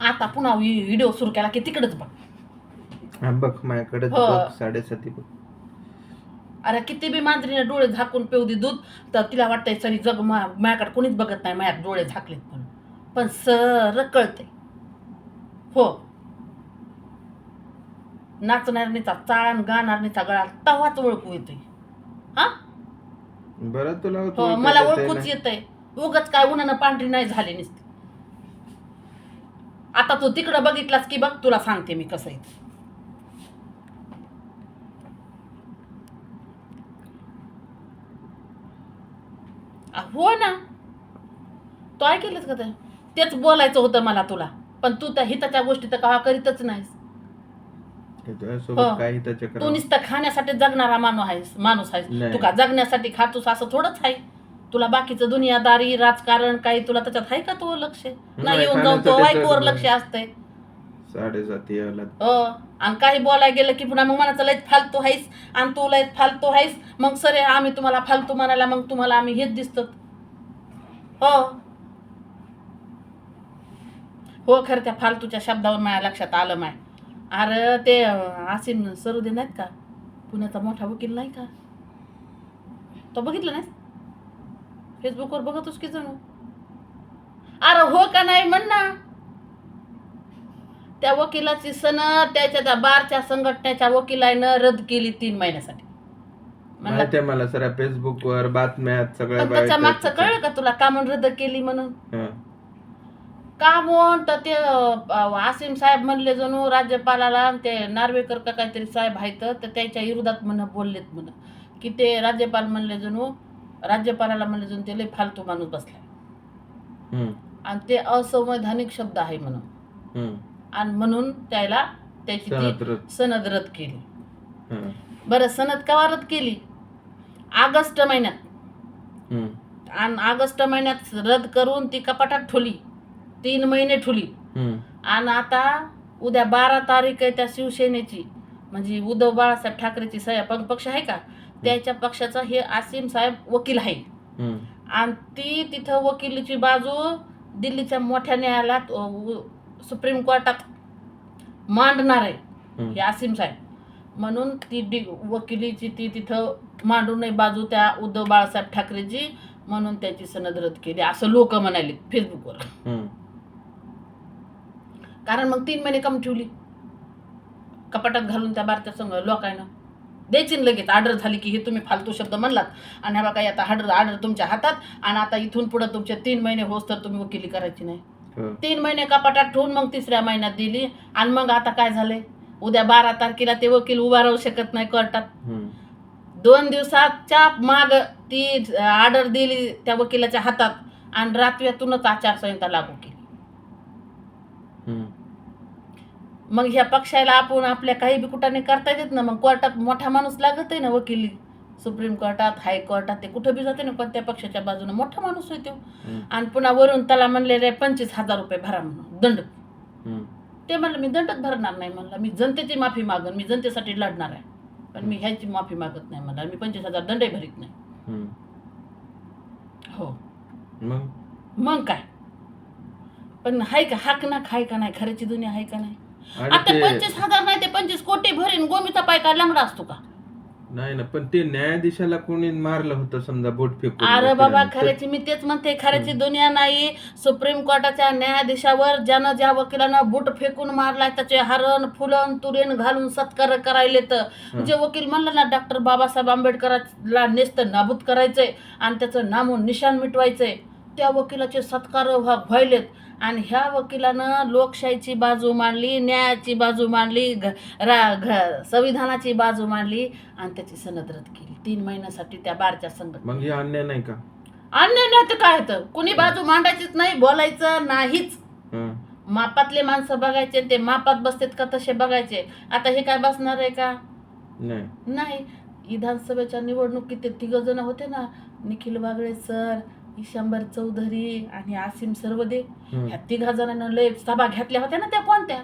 आता पुन्हा व्हिडिओ सुरू केला की तिकडच बघ. हा बघ माझ्याकडे हो. बघ साडेसाती बघ. अरे किती बी मांजरीने डोळे झाकून पेऊ दे दूध तर तिला वाटतंय सरी जग मा- माझ्याकडे कोणीच बघत नाही माझ्यात डोळे झाकलेत म्हणून. पण सर कळतंय. हो. नाचणारणीचा चाळण गाणारणीचा गळा तवाच ओळखू येतोय. हा? बरं तुला हो मला ओळखूच ना. येतंय. उगच काय उन्हानं पांढरी नाही झाली नुसती. आता तू तिकडं बघितलास की बघ तुला सांगते मी कसं आहे हो ना. तो ऐकेलच का ते? तेच बोलायचं होतं मला तुला. पण तू त्या हिताच्या गोष्टी तर का करीतच नाहीस. ते हो. तू नुसतं खाण्यासाठी जगणारा माणूस आहेस माणूस आहेस. तू का जगण्यासाठी खातोस असं थोडंच आहे? तुला बाकीचं दुनियादारी राजकारण काही तुला त्याच्यात आहे का तो लक्ष? नाही येऊन जाऊन तो बायकोवर लक्ष असतंय. साडेसाती हो आणि काही बोलायला गेलं की पुन्हा मग म्हणायचं लयच फालतू आहेस आणि तू लयच फालतू आहेस. मग सरे आम्ही तुम्हाला फालतू म्हणायला मग तुम्हाला आम्ही हेच दिसतो हो. हो खरं त्या फालतूच्या शब्दावर माझ्या लक्षात आलं माय. अरे ते आसिम सरुदे नाहीत का? पुण्याचा मोठा वकील नाही का? तो बघितलं नाही फेसबुकवर बघतोस की जणू? अरे हो का नाही म्हण ना. त्या वकिलाची सनद त्याच्या त्या बारच्या संघटनेच्या वकिलानं रद्द केली तीन महिन्यासाठी. म्हणलं माहिती आहे मला सर फेसबुक वर बातम्यात सगळ्या पण त्याच्या मागचं कळलं का तुला का म्हणून रद्द केली म्हणून? हा. का म्हणून? तर ते अं, आसिम साहेब म्हणले जणू राज्यपालाला आणि ते नार्वेकर का काहीतरी साहेब आहेत तर त्याच्या विरोधात म्हण बोललेत म्हण की ते राज्यपाल म्हणले जणू राज्यपालाला म्हणले जणू ते लय फालतू माणूस हम्म, आणि ते असंवैधानिक शब्द आहे म्हणून. आणि म्हणून त्याला त्याची ती सनद रद्द. केली. बरं सनद केव्हा रद्द केली? ऑगस्ट महिन्यात. आणि ऑगस्ट महिन्यात रद्द करून ती कपाटात ठेवली तीन महिने हम्म. आणि आता उद्या बारा तारीख आहे त्या शिवसेनेची. म्हणजे उद्धव बाळासाहेब ठाकरेची सह्या पक्ष आहे का? त्याच्या पक्षाचा हे आसिम साहेब वकील आहे. आणि ती तिथं वकिलीची बाजू दिल्लीच्या मोठ्या न्यायालयात सुप्रीम कोर्टात मांडणार आहे. हे आसिम साहेब. म्हणून ती वकिलीची ती तिथं मांडू नये बाजू त्या उद्धव बाळासाहेब ठाकरेची म्हणून त्याची सनद रद्द केली. असं लोक म्हणाले फेसबुकवर. कारण मग तीन महिने कम ठेवली. कपाटात घालून त्या बारच्या संघ लोकांना. द्यायची लगेच. ऑर्डर झाली की हे तुम्ही फालतू शब्द म्हणलात. आणि ह्या बघा आता ऑर्डर ऑर्डर तुमच्या हातात. आणि आता इथून पुढे तुमचे तीन महिने होस तर तुम्ही वकिली करायची नाही. तीन महिने कपाटात ठेवून मग तिसऱ्या महिन्यात दिली. आणि मग आता काय झालंय? उद्या बारा तारखेला ते वकील उभा राहू शकत नाही कोर्टात. दोन दिवसाच्या माग ती ऑर्डर दिली त्या वकिलाच्या हातात. आणि रात्रीतूनच आचारसंहिता लागू केली हम्म. मग ह्या पक्षाला आपण आपल्या काही बी कुठाने करता येत ना मग कोर्टात मोठा माणूस लागत आहे ना वकिली. सुप्रीम कोर्टात हायकोर्टात ते कुठं बी जाते ना कोणत्या पक्षाच्या बाजूने मोठा माणूस होतो. आणि पुन्हा वरून त्याला म्हणलेले पंचवीस हजार रुपये भरा म्हणून. दंड. ते म्हणलं मी दंडच भरणार नाही म्हणलं. मी जनतेची माफी मागन मी जनतेसाठी लढणार आहे. पण मी ह्याची माफी मागत नाही म्हणलं. मी पंचवीस हजार दंडही भरीत नाही. हो. मग? मग काय? पण हाय का हाक ना खाय का नाही? खऱ्याची दुनिया आहे का नाही? आणि आता ते पंचवीस हजार नाही ते पंचवीस कोटी भरीन गोमीचा पाय काय लंगडा असतो का? नाही ना पण ते न्यायाधीशाला कोणी मारलं होतं समजा बोट फेकून अरे बाबा वकिलांनी. खऱ्याची मी तेच म्हणते खऱ्याची दुनिया नाही. सुप्रीम कोर्टाच्या न्यायाधीशावर ज्यानं ज्या वकिलानं बूट फेकून मारलाय त्याचे हरण फुलन तुरेन घालून सत्कार करायले तर जे वकील म्हणलं ना डॉक्टर बाबासाहेब आंबेडकरांना नेस्त नाबूद करायचंय आणि त्याचं नामून निशाण मिटवायचंय त्या वकिलाचे सत्कार व्हा- व्हायलेत. आणि ह्या वकिलानं लोकशाहीची बाजू मांडली न्यायाची बाजू मांडली घ रा घ संविधानाची बाजू मांडली आणि त्याची सनद रद्द केली. तीन महिन्यासाठी त्या बारच्या संघटना मग हे अन्याय नाही का? अन्य नाही तर काय तर? कुणी बाजू मांडायचीच नाही बोलायचं नाहीच. हं. मापातले माणसं बघायचे ते मापात बसतात का तसे बघायचे? आता हे काय बसणार आहे का? नाही. नाही. विधानसभेच्या निवडणुकीत ते तिघ जण होते ना निखिल बागळे सर ईशांबर चौधरी आणि आसिम सरवदे. ह्या तिघा जणांना लय सभा घेतल्या होत्या ना त्या कोणत्या?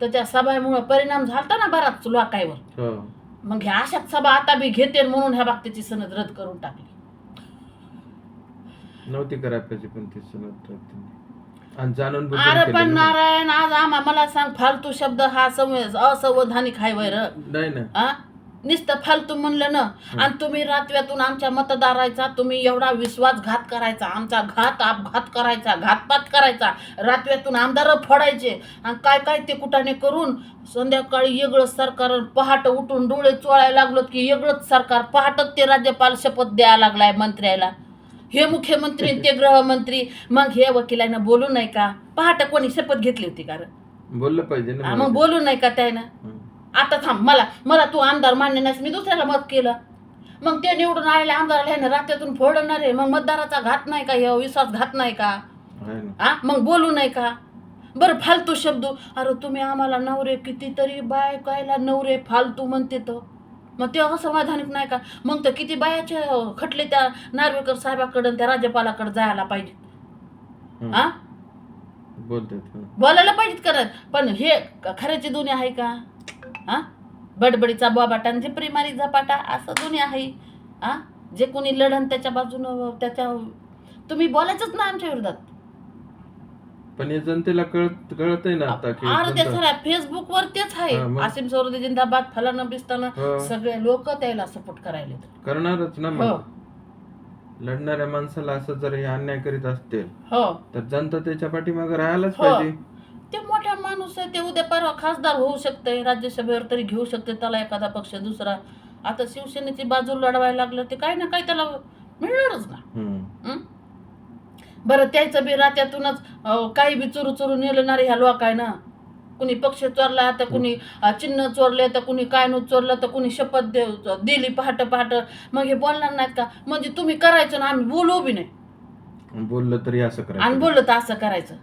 तर त्या सभामुळे परिणाम झालता ना बराच लोकांवर. हो. मग ह्या अशाच सभा आता बी घेते म्हणून ह्या बाबतीची सनद रद्द करून टाकली. नव्हती पाहिजे पण ती सनद अरे पण. नारायण आज आम्हा मला सांग फालतू शब्द हा संव- असंवैधानिक आहे वैर. नाही ना. नुसतं फालतू म्हणलं ना आणि तुम्ही रात्व्यातून आमच्या मतदाराचा तुम्ही एवढा विश्वासघात करायचा आमचा घात अपघात करायचा घातपात करायचा रात्व्यातून आमदार फोडायचे आणि काय काय ते कुठाने करून संध्याकाळी वेगळं सरकार पहाट उठून डोळे चोळायला लागलो की वेगळंच सरकार पहाटच ते राज्यपाल शपथ द्यायला लागलाय मंत्र्याला. हे मुख्यमंत्री ते गृहमंत्री मग हे वकिलांना बोलू नाही का? पहाट कोणी शपथ घेतली होती का रे? बोललं पाहिजे मग बोलू नाही का त्यानं. आता थांब मला मला तू आमदार मान्य नाहीस मी दुसऱ्याला मत केलं. मग ते निवडून आलेल्या आमदाराला ह्यानं रात्यातून फोडणार आहे मग मतदाराचा घात नाही का हे विश्वासघात नाही का? हा मग बोलू नाही का? बरं फालतू शब्द. अरे तुम्ही आम्हाला नवरे कितीतरी बायकायला नवरे फालतू म्हणते तर. मग ते असमाधानिक नाही का? मग तर किती बायाचे खटले त्या नार्वेकर साहेबाकडे त्या राज्यपालाकडे जायला पाहिजे हं. बोलायला पाहिजेत करत पण हे खऱ्याची दुनिया आहे का? हा? बडबडीचा बाबाटा आणि झिपरी मारी झपाटा असं दुनिया आहे. हा? जे कोणी लढन त्याच्या बाजूनं त्याच्या तुम्ही बोलायचंच ना आमच्या विरोधात. पण हे जनतेला कळत कळत ना आता की अरे ते कोणतं- सगळ्या फेसबुक वर तेच आहे. हा, मग? आसिम सौरदे जिंदाबाद फलानं बिस्तानं हो. सगळे लोक त्याला सपोर्ट करायला करणारच ना हो. मग लढणाऱ्या माणसाला असं जर हे अन्याय करीत असतील हो. तर जनता त्याच्या पाठीमागे राहायलाच हो. पाहिजे. ते मोठा माणूस आहे ते उद्या परवा खासदार होऊ शकते राज्यसभेवर तरी घेऊ शकते त्याला एखादा पक्ष दुसरा. आता शिवसेनेची बाजू लढवायला लागलं ते काही ना काही त्याला मिळणारच ना? बरं त्याचं बी रात्यातूनच काही बी चोरू चोरू नेलणारे ह्या लोक आहे ना. कुणी पक्ष चोरला तर कुणी चिन्ह चोरले तर कुणी काय नु चोरलं तर कुणी शपथ दे दिली पहाट पहाट. मग हे बोलणार नाहीत का? म्हणजे तुम्ही करायचं ना आम्ही बोलू बी नाही. बोललं तरी असं आणि बोललं तर असं करायचं.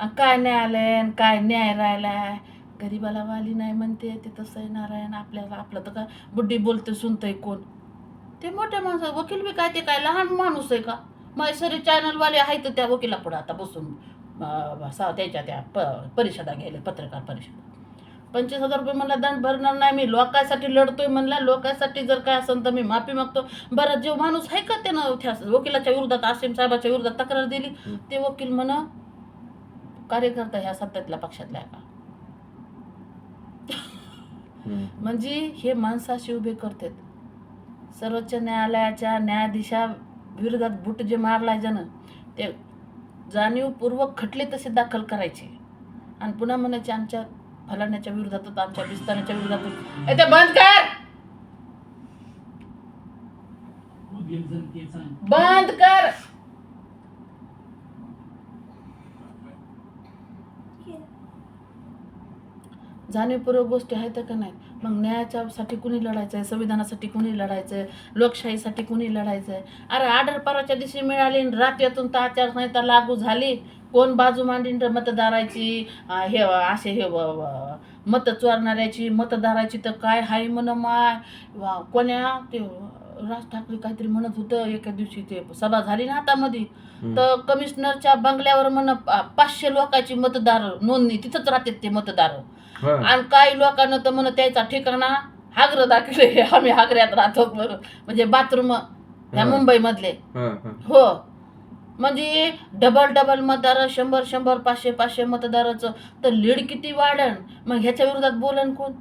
काय न्याय आलंय आणि काय न्याय राहिलाय. गरीबाला वाली नाही म्हणते ते तसं आहे नारायण आपल्याला आपलं तर काय बुड्डी बोलते सुनतंय कोण? ते मोठ्या माणसं वकील बी काय ते काय लहान माणूस आहे का? मैसरी चॅनलवाले आहेत त्या वकिला पुढे आता बसून सा त्याच्या त्या प परिषदा घ्यायला पत्रकार परिषद. पंचवीस हजार रुपये मला दंड भरणार नाही मी लोकांसाठी लढतोय म्हणला लोकांसाठी जर काय असेल तर मी माफी मागतो. बरं जो माणूस आहे का त्यानं त्या वकिलाच्या विरोधात आसिम साहेबाच्या विरोधात तक्रार दिली. ते वकील म्हण कार्यकर्ता ह्या सत्तेतल्या पक्षातल्या आहे का? हं. म्हणजे हे माणसाशी उभे करतात. सर्वोच्च न्यायालयाच्या न्यायाधीशा विरोधात बुट जे मारलाय जण ते जाणीवपूर्वक खटले तसे दाखल करायचे. आणि पुन्हा म्हणायचे आमच्या फलाण्याच्या विरोधातच आमच्या विस्ताराच्या विरोधातच ए, ते बंद कर! बंद कर! जाणीवपूर्वक गोष्टी आहेत का नाही? मग न्यायाच्यासाठी कुणी लढायचं आहे संविधानासाठी कुणी लढायचं आहे लोकशाहीसाठी कुणी लढायचं आहे अरे आर्डर परवाच्या दिवशी मिळाली आणि रात्रीतून तर आचारसंहिता लागू झाली. कोण बाजू मांडीन रे मतदाराची? हे असे हे मतं चोरणाऱ्याची मतदाराची तर काय हाय म्हण माय? वा कोण्या? ते राज ठाकरे काहीतरी म्हणत होतं एका दिवशी ते सभा झाली ना हातामध्ये. तर कमिशनरच्या बंगल्यावर म्हण पाचशे लोकांची मतदार नोंदणी तिथंच राहतात ते मतदार. आणि काही लोकांना तर म्हण त्याचा ठिकाणा हागर दाखले आम्ही हागऱ्यात राहतो म्हणजे बाथरूम ह्या हा. मुंबईमधले. हा, म्हणजे डबल डबल मतदार शंभर शंभर पाचशे पाचशे मतदाराचं तर लीड किती वाढन? मग ह्याच्या विरोधात बोलन कोण?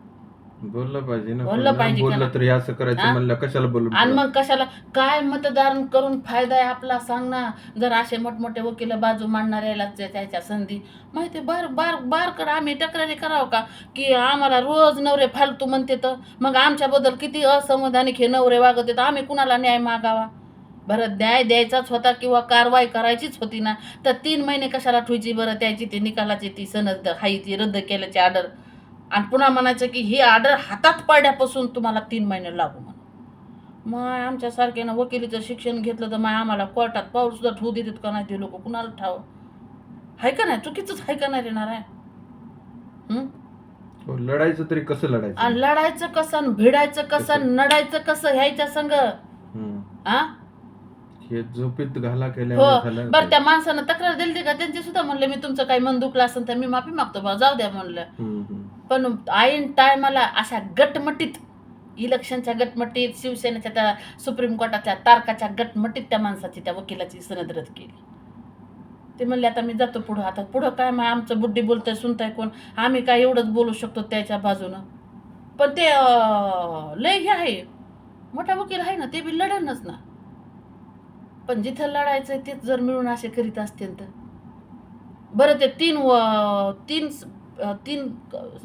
बोललं पाहिजे ना बोललं. पाहिजे का बोललं? तरी असं करायचं? म्हणलं कशाला बोलू आणि मग कशाला? काय मतदान करून फायदा आहे आपला? सांग ना. जर असे मोठमोठे वकील बाजू मांडणाऱ्याला त्याच्या संधी. माहिती बार बार बार कर. आम्ही तक्रारी करावं का? की आम्हाला रोज नवरे फालतू म्हणते तर? मग आमच्याबद्दल किती असंवैधानिक हे नवरे वागत आहेत? आम्ही कुणाला न्याय मागावा? बरं न्याय द्यायचाच होता किंवा कारवाई करायचीच होती ना? तर तीन महिने कशाला ठेवायची बरं? त्याची ती निकालाची ती सनद ती रद्द केल्याची ऑर्डर आणि पुन्हा म्हणायचं की ही ऑर्डर हातात पडल्यापासून तुम्हाला तीन महिने लागू म्हणून. मग आमच्यासारख्यानं वकिलीचं शिक्षण घेतलं तर मग आम्हाला कोर्टात पाऊल सुद्धा ठेवू देतात का नाही ते लोक? कुणाला ठाव? आहे का नाही? चुकीचंच आहे का नाही रेणार आहे? हं? हो, लढायचं तरी कसं लढायचं? आणि लढायचं कसं भिडायचं कसं नडायचं कसं ह्याच्या संग? हं. आ? हे झोपीत घाला हो. केल्यामुळे झालं बरं त्या माणसानं तक्रार दिली का? त्यांची सुद्धा म्हणले मी तुमचं काही मन दुखलं असेल तर मी माफी मागतो बा जाऊ द्या म्हणलं. हं, हं. पण ऐन टायमाला अशा गटमटीत इलेक्शनच्या गटमटीत शिवसेनेच्या त्या सुप्रीम कोर्टाच्या तारकाच्या गटमटीत त्या माणसाची त्या वकिलाची सनद रद्द केली. ते म्हणले आता मी जातो पुढं. आता पुढं काय? मग आमचं बुड्डी बोलतंय सुनताय कोण? आम्ही काय एवढंच बोलू शकतो त्याच्या बाजूनं? पण ते लय हे आहे. मोठा वकील आहे ना ते बी लढणच ना. पण जिथं लढायचं तेच जर मिळून असे करीत असतील तर. बरं ते तीन व- तीन तीन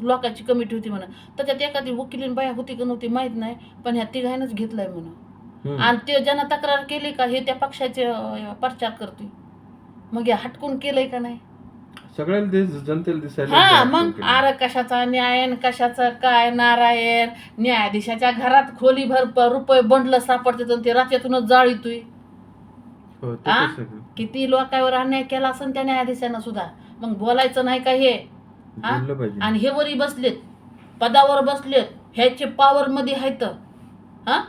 लोकांची कमिटी होती म्हणा. त्याच्यात एखादी वकिलीन बाया होती का नव्हती माहीत नाही पण ह्या तिघांनंच घेतलंय म्हणून. आणि ते ज्यांना तक्रार केली का हे त्या पक्षाचे प्रचार करतोय मग हे हटकून केलंय का नाही? सगळ्याला हा मग. आर कशाचा न्याय कशाचा काय नारायण? न्यायाधीशाच्या घरात खोलीभर प- रुपये बंडलं सापडते तर ते रात्यातूनच जाळीतोय हो. किती लोकांवर अन्याय केला असेल त्या न्यायाधीशानं सुद्धा. मग बोलायचं नाही का हे? हा? बोललं पाहिजे. आणि हे वरी बसलेत. पदावर बसलेत. ह्याचे पॉवर मध्ये आहेत हा?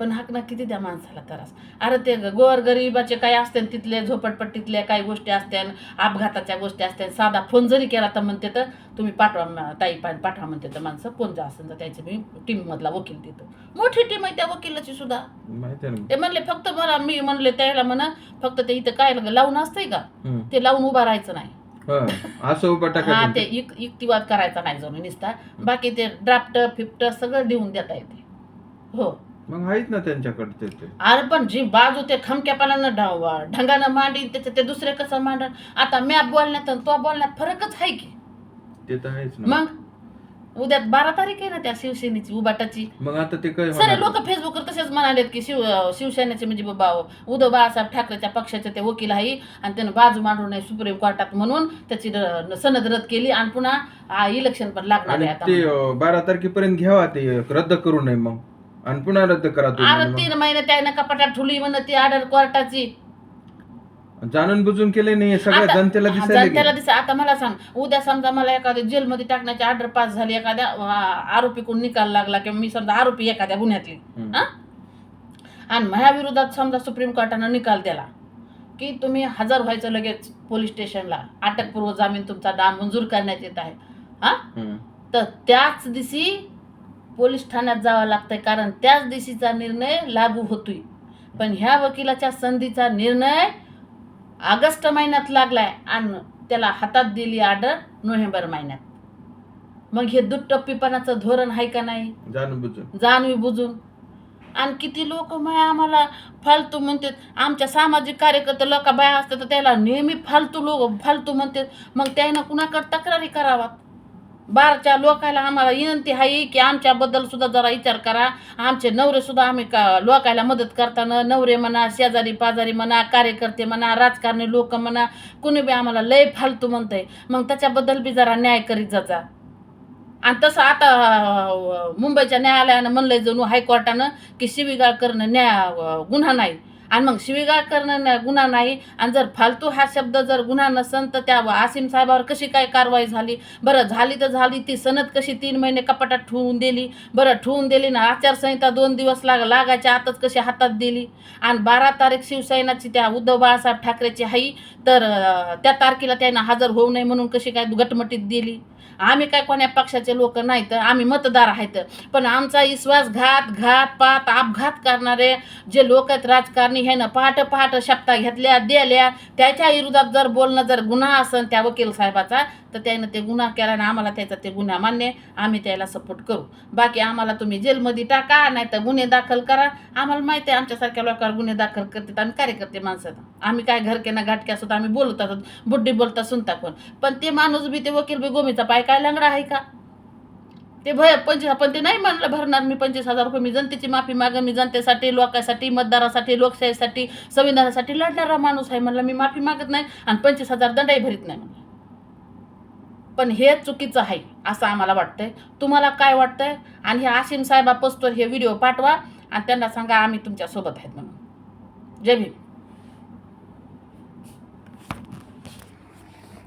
पण हाक ना किती त्या माणसाला त्रास. अरे ते गोर गरिबाचे काय असते तिथले झोपडपट्टीतल्या काही गोष्टी असत्या अपघाताच्या गोष्टी असत्या साधा फोन जरी केला तर म्हणते तर तुम्ही पाठवा म- ताई पा- पाठवा म्हणते तर माणसं कोण जा असेल तर त्याचे मी टीम मधला वकील देतो. मोठी टीम आहे त्या वकिलाची सुद्धा. माहिती आहे ना. ते म्हणले फक्त मला मी म्हणले त्याला म्हणा फक्त ते इथं काय लावून असतंय का? हम्म. ते लावून उभा राहायचं नाही. असं हा ते युक- युक्तिवाद करायचा नाही जणू निसता. बाकी ते ड्राफ्ट फिफ्ट सगळं देऊन देता येते. हो. मग आहेत ना त्यांच्याकडे ते. अरे पण जी बाजू ते खमक्यापणानं ढ- ढंगानं मांडी त्याचं ते दुसरे कसं मांडण? आता मॅप बोलण्यात आणि तो बोलण्यात फरकच आहे की. ते तर आहेच ना. मग? उद्या बारा तारीख आहे ना त्या शिवसेनेची उबाटाची मग आता ते काय सारे होणार? लोक फेसबुकवर तसेच म्हणालेत की शिव शिवसेनेचे म्हणजे बाबा उद्धव बाळासाहेब ठाकरेच्या पक्षाचे ते वकील आहे आणि त्यानं बाजू मांडू नये सुप्रीम कोर्टात म्हणून त्याची र- सनद रद्द केली आणि पुन्हा इलेक्शन पण लागणार आणि आहे आता ते अं, बारा तारखेपर्यंत घ्यावा ते रद्द करू नये मग आणि पुन्हा रद्द करा अरे तुम्ही मग. तीन महिने त्यानं कपाटात ठुली म्हणत ती ऑर्डर कोर्टाची जाणून बुजून केले नाही सगळ्या आता- जनतेला दिसायला जनतेला गेलं. दिसा आता मला सांग उद्या समजा मला एखाद्या जेलमध्ये टाकण्याची ऑर्डर पास झाली एखाद्या आरोपी कोण निकाल लागला किंवा मी समजा आरोपी एखाद्या गुन्ह्यातली हम्म. हा? आणि माझ्या विरोधात समजा सुप्रीम कोर्टानं निकाल दिला की तुम्ही हजर व्हायचं लगेच पोलीस स्टेशनला अटकपूर्व जामीन तुमचा नामंजूर करण्यात येत आहे हा हम्म. तर त्याच दिवशी पोलीस ठाण्यात जावं लागतंय कारण त्याच दिवशीचा निर्णय लागू होतोय पण ह्या वकिलाच्या संधीचा निर्णय ऑगस्ट महिन्यात लागलाय आणि त्याला हातात दिली ऑर्डर नोव्हेंबर महिन्यात. मग हे दुटप्पीपणाचं धोरण आहे का नाही? जाणवी बुजून. आणि किती लोक आम्हाला फालतू म्हणतात आमच्या सामाजिक कार्यकर्ते लोक बाया असतात तर त्याला नेहमी फालतू लोक फालतू म्हणतात. मग त्यानं कुणाकडे तक्रारी करावात? बारच्या लोकायला आम्हाला विनंती आहे की आमच्याबद्दल सुद्धा जरा विचार करा. आमचे नवरे सुद्धा आम्ही का लोकायला मदत करताना नवरे म्हणा शेजारी पाजारी म्हणा कार्यकर्ते म्हणा राजकारणी लोक म्हणा कुणी बी आम्हाला लय फालतू म्हणतंय. मग त्याच्याबद्दल बी जरा न्याय करीत जाचा आणि तसं आता मुंबईच्या न्यायालयानं म्हणलंय जणू हायकोर्टानं की शिवीगाळ करणं न्याय गुन्हा नाही. आणि मग शिवीगाळ करणं गुन्हा नाही. आणि जर फालतू हा शब्द जर गुन्हा नसन तर त्या आसिम साहेबावर कशी काय कारवाई झाली? बरं झाली तर झाली. ती सनद कशी तीन महिने कपाटात ठेवून दिली? बरं ठेवून दिली ना. आचारसंहिता दोन दिवस लाग लागायच्या आतच कशी हातात दिली? आणि बारा तारीख शिवसेनाची त्या उद्धव बाळासाहेब ठाकरेची हाई तर त्या तारखेला त्यांना हजर होऊ नये म्हणून कशी काय गटमटीत दिली? आम्ही काय कोण्या पक्षाचे लोक नाही तर आम्ही मतदार आहेत. पण आमचा विश्वासघात घात पात अपघात करणारे जे लोक आहेत राजकारणी ह्यानं पहाट पहाट शपथा घेतल्या दिल्या. त्याच्या विरोधात जर बोलणं जर गुन्हा असेल त्या वकील साहेबाचा तर त्यानं ते गुन्हा केला आणि आम्हाला त्याचा ते गुन्हा मान्य आम्ही त्याला सपोर्ट करू. बाकी आम्हाला तुम्ही जेलमध्ये टाका नाही तर गुन्हे दाखल करा. आम्हाला माहिती आहे आमच्यासारख्या लोकांवर गुन्हे दाखल करतात आम्ही कार्यकर्ते माणसं आम्ही काय घरकेना घाटक्या सुद्धा आम्ही बोलत असत बुड्डी बोलता सुनता कोण. पण ते माणूस बी ते वकील बी गोमीचा पाय काय लंगडा आहे का? ते भय पंचवीस पण ते नाही म्हणलं भरणार मी पंचवीस हजार रुपये मी जनतेची माफी माग मी जनतेसाठी लोकांसाठी मतदारासाठी लोकशाहीसाठी संविधानासाठी लढणारा माणूस आहे म्हणलं मी माफी मागत नाही आणि पंचवीस हजार दंडही भरीत नाही म्हणलं. पण हे चुकीचं आहे असं आम्हाला वाटतंय. तुम्हाला काय वाटतंय? आणि हे आशिम साहेबा पस्तोर हे व्हिडिओ पाठवा आणि त्यांना सांगा आम्ही तुमच्यासोबत आहेत म्हणून. जय भीम.